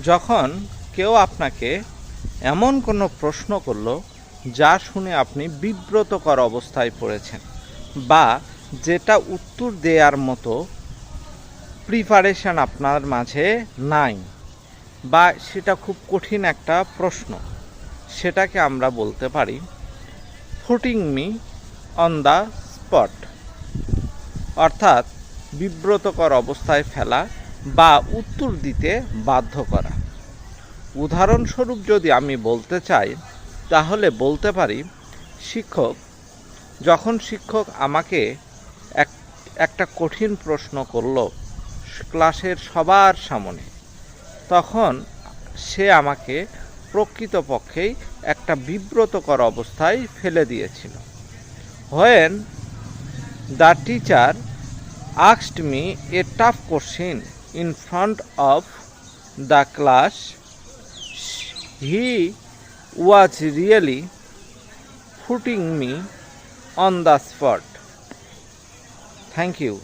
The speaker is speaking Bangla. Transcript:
যখন কেউ আপনাকে এমন কোনো প্রশ্ন করল যা শুনে আপনি বিব্রতকর অবস্থায় পড়েছেন বা যেটা উত্তর দেওয়ার মতো প্রিপারেশন আপনার মাঝে নাই বা সেটা খুব কঠিন একটা প্রশ্ন, সেটাকে আমরা বলতে পারি putting me on the spot অর্থাৎ বিব্রতকর অবস্থায় ফেলা বা উত্তর দিতে বাধ্য করা। উদাহরণস্বরূপ যদি আমি বলতে চাই, তাহলে বলতে পারি, শিক্ষক, যখন শিক্ষক আমাকে এক, একটা কঠিন প্রশ্ন করল ক্লাসের সবার সামনে, তখন সে আমাকে প্রকৃতপক্ষেই একটা বিব্রতকর অবস্থায় ফেলে দিয়েছিল। When the teacher asked me a tough question in front of the class. He was really putting me on the spot. Thank you.